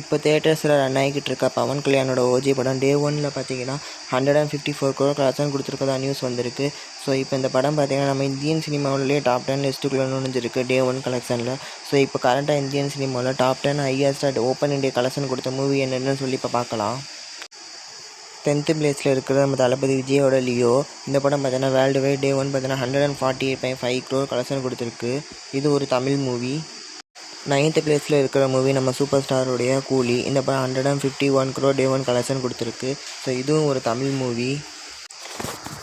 இப்போ தேட்டர்ஸில் ரன் ஆகிக்கிட்டு இருக்க பவன் கல்யாணோட ஓஜி படம். டே ஒனில் பார்த்தீங்கன்னா hundred and fifty four crore collection கொடுத்துருக்கதா news வந்திருக்கு. ஸோ இப்போ இந்த படம் பார்த்தீங்கன்னா நம்ம இந்தியன் சினிமாவிலேயே டாப் டென் லிஸ்ட்டுக்குள்ளே நுழைஞ்சிருக்கு டே ஒன் கலெக்ஷனில் ஸோ இப்போ கரண்ட்டாக இந்தியன் சினிமாவில் top ten highest open India collection கொடுத்த மூவி என்னென்னு சொல்லி இப்போ பார்க்கலாம். டென்த்து பிளேஸில் இருக்கிற நம்ம தளபதி விஜயோட லியோ. இந்த படம் பார்த்தீங்கன்னா வேர்ல்டு வைட் டே ஒன் பார்த்தீங்கன்னா hundred and forty eight point five crore collection கொடுத்துருக்கு. இது ஒரு தமிழ் மூவி நைன்த் பிளேஸில் இருக்கிற மூவி நம்ம சூப்பர் ஸ்டாருடைய கூலி இந்த படம் hundred and fifty one crore day one collection கொடுத்துருக்கு. ஸோ இதுவும் ஒரு தமிழ் மூவி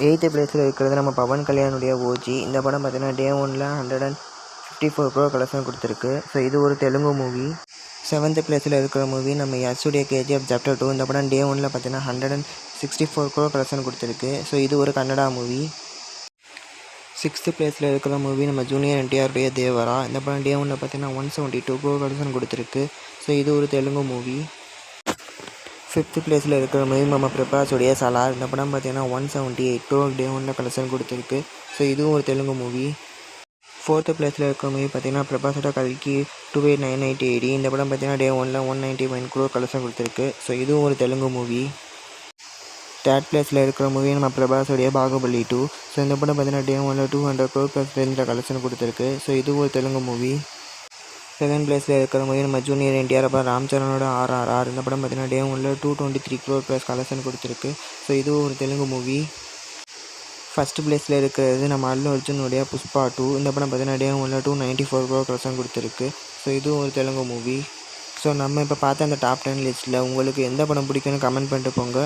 எயித்து பிளேஸில் இருக்கிறது நம்ம பவன் கல்யாணுடைய ஓஜி இந்த படம் பார்த்தீங்கன்னா டே ஒனில் hundred and fifty four crore collection கொடுத்துருக்கு. ஸோ இது ஒரு தெலுங்கு மூவி செவன்த்து பிளேஸில் இருக்கிற மூவி நம்ம யசுடைய கேஜிஎஃப் சாப்டர் டூ இந்த படம் டே ஒனில் பார்த்தீங்கன்னா hundred and sixty four crore collection கொடுத்துருக்கு. ஸோ இது ஒரு கன்னடா மூவி சிக்ஸ்த்து பிளேஸில் இருக்கிற மூவி நம்ம ஜூனியர் என்டிஆருடைய தேவரா. இந்த படம் டே ஒன்னில் பார்த்தீங்கன்னா one seventy two crore collection கொடுத்துருக்கு. ஸோ இது ஒரு தெலுங்கு மூவி ஃபிஃப்த்து பிளேஸில் இருக்கிற மூவி நம்ம பிரபாஸுடைய சலார் இந்த படம் பார்த்தீங்கன்னா one seventy eight crore day ஒன்னில் கலெக்ஷன் கொடுத்துருக்கு. ஸோ இதுவும் ஒரு தெலுங்கு மூவி ஃபோர்த்து பிளேஸில் இருக்கிற மூவி பார்த்தீங்கன்னா பிரபாஸோட கல்கி two eight nine ninety eighty இந்த படம் பார்த்தீங்கன்னா டே ஒனில் one ninety one crore collection கொடுத்துருக்கு. ஸோ இதுவும் ஒரு தெலுங்கு மூவி தேர்ட் பிளேஸில் இருக்கிற மூவி நம்ம பிரபாஸோடைய பாகுபலி டூ ஸோ இந்த படம் பார்த்தீங்கன்னா டே ஒனில் டூ ஹண்ட்ரட் க்ரோர் ப்ளஸ் ரேஞ்சில் கலெக்ஷன் கொடுத்துருக்கு. ஸோ இது ஒரு தெலுங்கு மூவி செகண்ட் பிளேஸில் இருக்கிற மூவி நம்ம ஜூனியர் என்டிஆர் அப்புறம் ராம் சரணோட ஆர்ஆர்ஆர். இந்த படம் பார்த்தீங்கன்னா டே ஒன்ல two twenty three crore plus collection கொடுத்துருக்கு. ஸோ இதுவும் ஒரு தெலுங்கு மூவி ஃபஸ்ட் பிளேஸில் இருக்கிறது நம்ம அல்லு அர்ஜுனுடைய புஷ்பா டூ இந்த படம் பார்த்தீங்கன்னா டே ஒன்ல two ninety four crore collection கொடுத்துருக்கு. ஸோ இதுவும் ஒரு தெலுங்கு மூவி ஸோ நம்ம இப்போ பார்த்த அந்த டாப் டென் லிஸ்ட்டில் உங்களுக்கு எந்த படம் பிடிக்குன்னு கமெண்ட் பண்ணிட்டு போங்க.